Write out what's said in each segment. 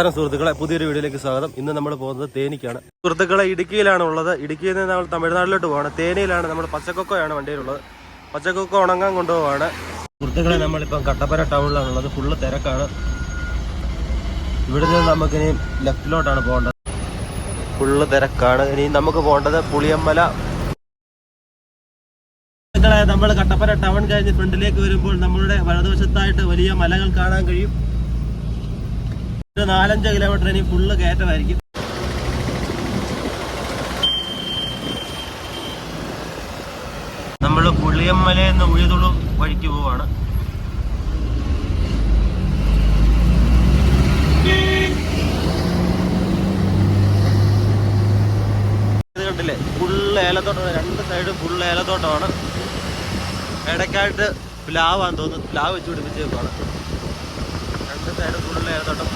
നമസ്കാരം സുഹൃത്തുക്കളെ പുതിയൊരു വീഡിയോയിലേക്ക് സ്വാഗതം. ഇന്ന് നമ്മൾ പോകുന്നത് തേനിക്കാണ്. സുഹൃത്തുക്കളെ ഇടുക്കിയിലാണ് ഉള്ളത്. ഇടുക്കിയിൽ നിന്ന് നമ്മൾ തമിഴ്നാട്ടിലോട്ട് പോവാണ്. തേനിയിലാണ് നമ്മൾ പച്ചക്കൊക്കോയാണ് വണ്ടിയിലുള്ളത്. പച്ചക്കൊക്ക ഉണങ്ങാൻ കൊണ്ടുപോവാണ്. സുഹൃത്തുക്കളെ നമ്മളിപ്പം ടൗണിലാണ് ഉള്ളത് ഫുള്ള് തിരക്കാണ്. ഇവിടെ നിന്ന് നമുക്കിനി ലെഫ്റ്റിലോട്ടാണ് പോകേണ്ടത്. ഫുള്ള് തിരക്കാണ്. ഇനി നമുക്ക് പോകേണ്ടത് പുളിയമ്മല നമ്മൾ കട്ടപ്പന ടൗൺ കഴിഞ്ഞ് ഫ്രണ്ടിലേക്ക് വരുമ്പോൾ നമ്മളുടെ വലതുവശത്തായിട്ട് വലിയ മലകൾ കാണാൻ കഴിയും. നാലഞ്ച് കിലോമീറ്റർ ഇനി ഫുള്ള് കയറ്റമായിരിക്കും. നമ്മൾ പുളിയമ്മല എന്ന ഉഴുതുളു വഴിക്ക് പോവാണ്. കണ്ടില്ലേ? ഫുള്ള് ഏലത്തോട്ടമാണ് രണ്ട് സൈഡും ഫുള്ള് ഏലത്തോട്ടമാണ്. ഇടയ്ക്കായിട്ട് പ്ലാവാന്ന് തോന്നുന്നു. പ്ലാവ് വെച്ച് പിടിപ്പിച്ചേക്കാണ് രണ്ട് സൈഡും ഫുള്ള് ഏലത്തോട്ടം.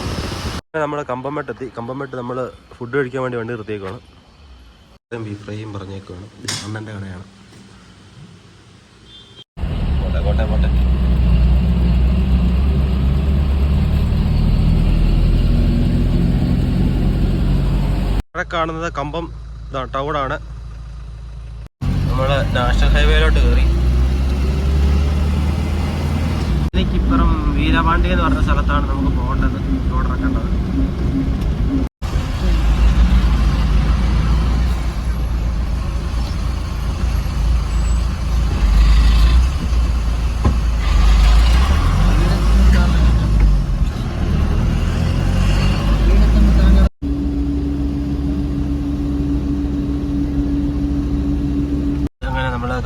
നമ്മൾ കമ്പമെട്ടെത്തി. കമ്പമെട്ട് നമ്മൾ ഫുഡ് കഴിക്കാൻ വേണ്ടി വണ്ടി നിർത്തിയേക്കാണ് ബീഫ് ഫ്രൈയും പറഞ്ഞേക്കുവാണ്. അണ്ണന്റെ കടയാണ്. പോട്ടെ പോട്ടെ പോട്ടെ. ഇവിടെ കാണുന്നത് കമ്പം ടൗണാണ്. നമ്മൾ നാഷണൽ ഹൈവേയിലോട്ട് കയറി എനിക്കിപ്പുറം വീരപാണ്ടി എന്ന് പറഞ്ഞ സ്ഥലത്താണ് നമുക്ക് പോകേണ്ടത്. റോഡ് ഇറക്കേണ്ടത്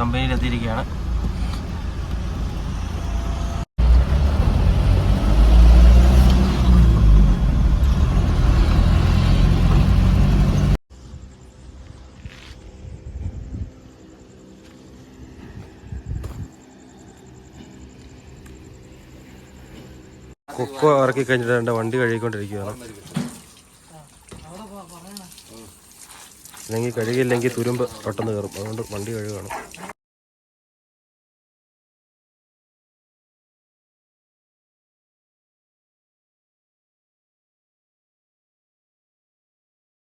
കമ്പനിയിൽ എത്തിയിരിക്കുകയാണ് കൊക്കോ ഇറക്കി കഴിഞ്ഞിട്ട് എന്റെ വണ്ടി കഴുകിക്കൊണ്ടിരിക്കുകയാണ് അല്ലെങ്കിൽ കഴുകിയില്ലെങ്കിൽ തുരുമ്പ് പെട്ടെന്ന് കയറും. അതുകൊണ്ട് വണ്ടി കഴുകുകയാണ്